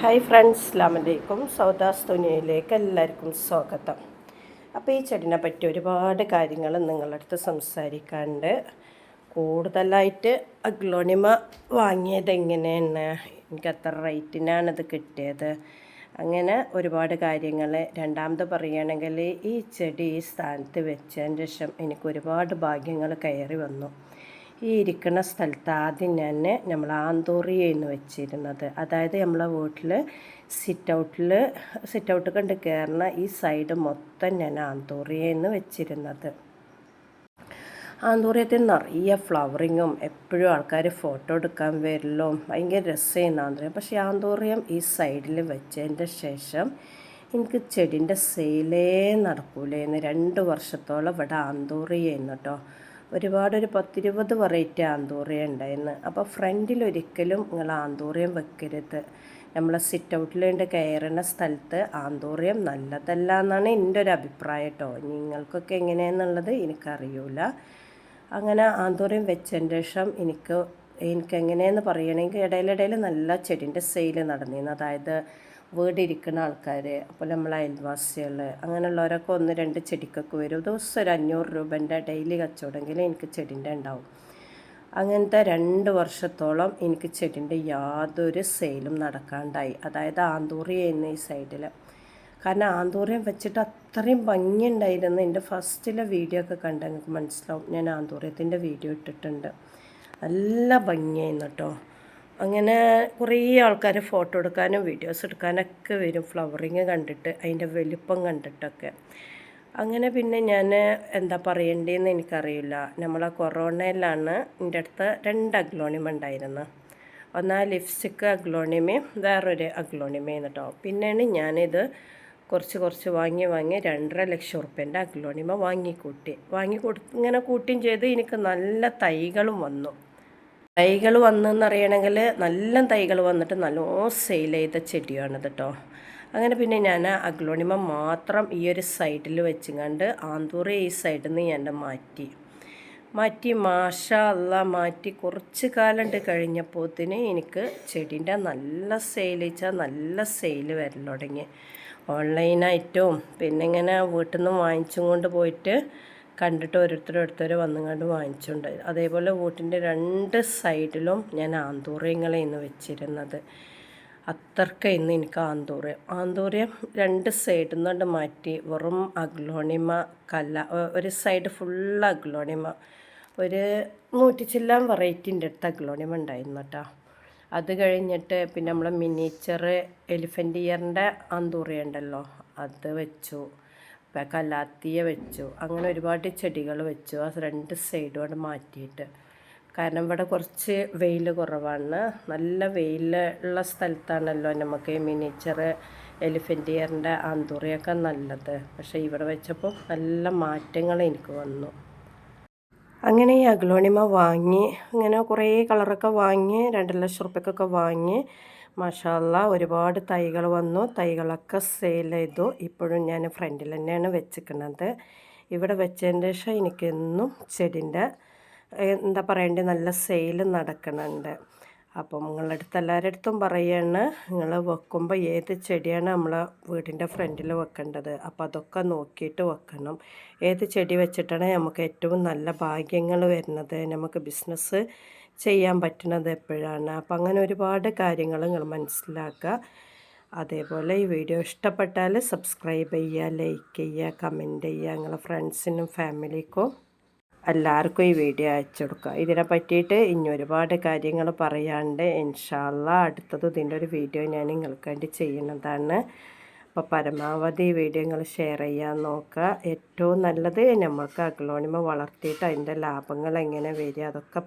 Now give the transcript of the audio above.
Hi friends അസ്ലാമലൈക്കും സൗദാസ് തുനിയയിലേക്ക് എല്ലാവർക്കും സ്വാഗതം. അപ്പോൾ ഈ ചെടിനെ പറ്റി ഒരുപാട് കാര്യങ്ങൾ നിങ്ങളുടെ അടുത്ത് സംസാരിക്കാണ്ട് കൂടുതലായിട്ട് അഗ്ലോണിമ വാങ്ങിയത് എങ്ങനെയാണ്? എനിക്ക് റേറ്റിനാണ് ഇത് കിട്ടിയത്. അങ്ങനെ ഒരുപാട് കാര്യങ്ങൾ. രണ്ടാമത് പറയുകയാണെങ്കിൽ ഈ ചെടി ഈ സ്ഥാനത്ത് വെച്ചതിന് ശേഷം എനിക്ക് ഒരുപാട് ഭാഗ്യങ്ങൾ കയറി വന്നു. ഈ ഇരിക്കുന്ന സ്ഥലത്ത് ആദ്യം ഞാൻ നമ്മൾ ആന്തോറിയെന്ന് വെച്ചിരുന്നത്. അതായത് നമ്മളെ വീട്ടിൽ സിറ്റ് ഔട്ടിൽ സിറ്റ് ഔട്ട് കണ്ട് കയറുന്ന ഈ സൈഡ് മൊത്തം ഞാൻ ആന്തോറിയെന്ന് വെച്ചിരുന്നത്. ആന്തോറിയത്തിൽ നിറയെ ഫ്ലവറിങ്ങും എപ്പോഴും ആൾക്കാർ ഫോട്ടോ എടുക്കാൻ വരലും ഭയങ്കര രസമായിരുന്നു ആന്തോറിയം. പക്ഷേ ആന്തോറിയം ഈ സൈഡിൽ വെച്ചതിന്റെ ശേഷം എനിക്ക് ചെടിന്റെ സെയിലേ നടക്കൂലേന്ന് രണ്ട് വർഷത്തോളം ഇവിടെ ആന്തോറിയായിരുന്നു കേട്ടോ ഒരുപാട് ഒരു പത്തിരുപത് വെറൈറ്റി ആന്തൂറിയ ഉണ്ടായിരുന്നു അപ്പോൾ ഫ്രണ്ടിൽ ഒരിക്കലും നിങ്ങൾ ആന്തൂറിയം വെക്കരുത്. നമ്മൾ സിറ്റ് ഔട്ടിലുണ്ട് കയറുന്ന സ്ഥലത്ത് ആന്തൂറിയം നല്ലതല്ല എന്നാണ് എന്റെ ഒരു അഭിപ്രായം കേട്ടോ നിങ്ങൾക്കൊക്കെ എങ്ങനെയാണെന്നുള്ളത് എനിക്കറിയൂല. അങ്ങനെ ആന്തൂറിയം വെച്ചതിന് ശേഷം എനിക്ക് എനിക്ക് എങ്ങനെയെന്ന് പറയണമെങ്കിൽ ഇടയിലിടയിൽ നല്ല ചെടിന്റെ സെയിൽ നടന്നിരുന്നു അതായത് വീടിരിക്കുന്ന ആൾക്കാർ അപ്പോൾ നമ്മൾ അയൽവാസികൾ അങ്ങനെയുള്ളവരൊക്കെ ഒന്ന് രണ്ട് ചെടിക്കൊക്കെ വരും. ദിവസം ഒരു അഞ്ഞൂറ് രൂപന്റെ ഡെയിലി കച്ചവടമെങ്കിലും എനിക്ക് ചെടിന്റെ ഉണ്ടാവും. അങ്ങനത്തെ രണ്ട് വർഷത്തോളം എനിക്ക് ചെടിന്റെ യാതൊരു സെയിലും നടക്കാണ്ടായി. അതായത് ആന്തൂറിയ എന്ന ഈ സൈഡിൽ കാരണം ആന്തൂറിയം വെച്ചിട്ട് അത്രയും ഭംഗിയുണ്ടായിരുന്നു. എന്റെ ഫസ്റ്റിലെ വീഡിയോ ഒക്കെ കണ്ട് മനസ്സിലാവും. ഞാൻ ആന്തൂറിയത്തിന്റെ വീഡിയോ ഇട്ടിട്ടുണ്ട്. നല്ല ഭംഗിയായിരുന്നു കേട്ടോ. അങ്ങനെ കുറേ ആൾക്കാർ ഫോട്ടോ എടുക്കാനും വീഡിയോസ് എടുക്കാനൊക്കെ വരും. ഫ്ലവറിങ് കണ്ടിട്ട് അതിന്റെ വലിപ്പം കണ്ടിട്ടൊക്കെ. അങ്ങനെ പിന്നെ ഞാൻ എന്താ പറയേണ്ടതെന്ന് എനിക്കറിയില്ല. നമ്മളെ കൊറോണയിലാണ് എന്റെ അടുത്ത് രണ്ട് അഗ്ലോണിമ ഉണ്ടായിരുന്നു. ഒന്നാ ലിപ്സ്റ്റിക്ക് അഗ്ലോണിമയും വേറൊരു അഗ്ലോണിമയും കേട്ടോ പിന്നെയാണ് ഞാനിത് കുറച്ച് കുറച്ച് വാങ്ങി വാങ്ങി രണ്ടര ലക്ഷം ഉറുപ്പ്യന്റെ അഗ്ലോണിമ വാങ്ങിക്കൂട്ടി. വാങ്ങി കൊടു ഇങ്ങനെ കൂട്ടിയും ചെയ്ത് എനിക്ക് നല്ല തൈകളും വന്നു. തൈകൾ വന്നെന്നറിയണമെങ്കിൽ നല്ല തൈകൾ വന്നിട്ട് നല്ല സെയിൽ ചെയ്ത ചെടിയാണിത് കേട്ടോ അങ്ങനെ പിന്നെ ഞാൻ അഗ്ലോണിമ മാത്രം ഈ ഒരു സൈഡിൽ വെച്ചുകൊണ്ട് ആന്തൂറ് ഈ സൈഡിൽ നിന്ന് ഞാൻ മാറ്റി. മാറ്റി മാഷ അല്ല മാറ്റി കുറച്ച് കാലം കഴിഞ്ഞപ്പോത്തിന് എനിക്ക് ചെടീന്റെ നല്ല സെയിൽ വെച്ചാൽ നല്ല സെയിൽ വരൽ തുടങ്ങി. ഓൺലൈനായിട്ടും പിന്നെ ഇങ്ങനെ വീട്ടിൽ നിന്ന് വാങ്ങിച്ചും കൊണ്ട് പോയിട്ട് കണ്ടിട്ട് ഓരോരുത്തരോരുത്തർ വന്നുകൊണ്ട് വാങ്ങിച്ചുണ്ട്. അതേപോലെ വീട്ടിന്റെ രണ്ട് സൈഡിലും ഞാൻ ആന്തൂറിയങ്ങളെ ഇന്ന് വെച്ചിരുന്നത്. അത്രക്ക ഇന്ന് എനിക്ക് ആന്തൂറിയം. ആന്തൂറിയം രണ്ട് സൈഡിൽ നിന്നുകൊണ്ട് മാറ്റി വെറും അഗ്ലോണിമ കല്ല ഒരു സൈഡ് ഫുൾ അഗ്ലോണിമ. ഒരു നൂറ്റി വെറൈറ്റീന്റെ അടുത്ത് അഗ്ലോണിമ ഉണ്ടായിരുന്നു കേട്ടോ അത് കഴിഞ്ഞിട്ട് പിന്നെ നമ്മളെ മിനിയേച്ചർ എലിഫന്റ് ഇയറിന്റെ ആന്തൂറിയ ഉണ്ടല്ലോ അത് വെച്ചു. കല്ലാത്തിയ വെച്ചു. അങ്ങനെ ഒരുപാട് ചെടികൾ വെച്ചു. ആ രണ്ട് സൈഡും അവിടെ മാറ്റിയിട്ട്. കാരണം ഇവിടെ കുറച്ച് വെയിൽ കുറവാണ്. നല്ല വെയിലുള്ള സ്ഥലത്താണല്ലോ നമുക്ക് മിനിച്ചർ എലിഫന്റ് ഇയറിന്റെ ആന്തൂറിയൊക്കെ നല്ലത്. പക്ഷേ ഇവിടെ വെച്ചപ്പോൾ നല്ല മാറ്റങ്ങൾ എനിക്ക് വന്നു. അങ്ങനെ ഈ അഗ്ലോണിമ വാങ്ങി അങ്ങനെ കുറേ കളറൊക്കെ വാങ്ങി രണ്ട് ലക്ഷം റുപ്യക്കൊക്കെ വാങ്ങി മഷാല്ല ഒരുപാട് തൈകൾ വന്നു. തൈകളൊക്കെ സെയിൽ ചെയ്തു. ഇപ്പോഴും ഞാൻ ഫ്രണ്ടിൽ തന്നെയാണ് വെച്ചിരിക്കുന്നത് ഇവിടെ വെച്ചതിന്റെ ശേഷം എനിക്കെന്നും ചെടിന്റെ എന്താ പറയേണ്ടത് നല്ല സെയിൽ നടക്കുന്നുണ്ട്. അപ്പം നിങ്ങളുടെ അടുത്ത് എല്ലാവരുടെ അടുത്തും പറയുകയാണ് നിങ്ങൾ വെക്കുമ്പോൾ ഏത് ചെടിയാണ് നമ്മൾ വീടിന്റെ ഫ്രണ്ടിൽ വെക്കേണ്ടത്? അപ്പോൾ അതൊക്കെ നോക്കിയിട്ട് വെക്കണം. ഏത് ചെടി വെച്ചിട്ടാണ് നമുക്ക് ഏറ്റവും നല്ല ഭാഗ്യങ്ങൾ വരുന്നത്? നമുക്ക് ബിസിനസ് ചെയ്യാൻ പറ്റുന്നത് എപ്പോഴാണ്? അപ്പം അങ്ങനെ ഒരുപാട് കാര്യങ്ങൾ നിങ്ങൾ മനസ്സിലാക്കുക. അതേപോലെ ഈ വീഡിയോ ഇഷ്ടപ്പെട്ടാൽ സബ്സ്ക്രൈബ് ചെയ്യുക ലൈക്ക് ചെയ്യുക കമന്റ് ചെയ്യുക. നിങ്ങളെ ഫ്രണ്ട്സിനും ഫാമിലിക്കും എല്ലാവർക്കും ഈ വീഡിയോ അയച്ചു കൊടുക്കുക. ഇതിനെ പറ്റിയിട്ട് ഇനി ഒരുപാട് കാര്യങ്ങൾ പറയാണ്ട് ഇൻഷാല്ല അടുത്തത് ഇതിന്റെ ഒരു വീഡിയോ ഞാൻ നിങ്ങൾക്ക് വേണ്ടി ചെയ്യുന്നതാണ്. അപ്പോൾ പരമാവധി വീഡിയോ നിങ്ങൾ ഷെയർ ചെയ്യാൻ നോക്കുക. ഏറ്റവും നല്ലത് നമ്മൾക്ക് അഗ്ലോണിമ വളർത്തിയിട്ട് അതിന്റെ ലാഭങ്ങൾ എങ്ങനെ വരിക അതൊക്കെ